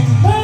Thank.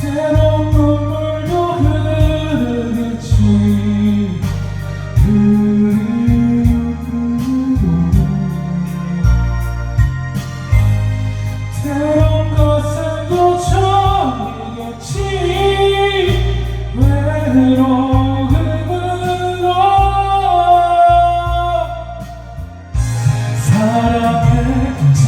새로운 눈물도 흐르지, 그리움으로 새로운 것은 도처이겠지. 외로 그으로. 사랑해 그 지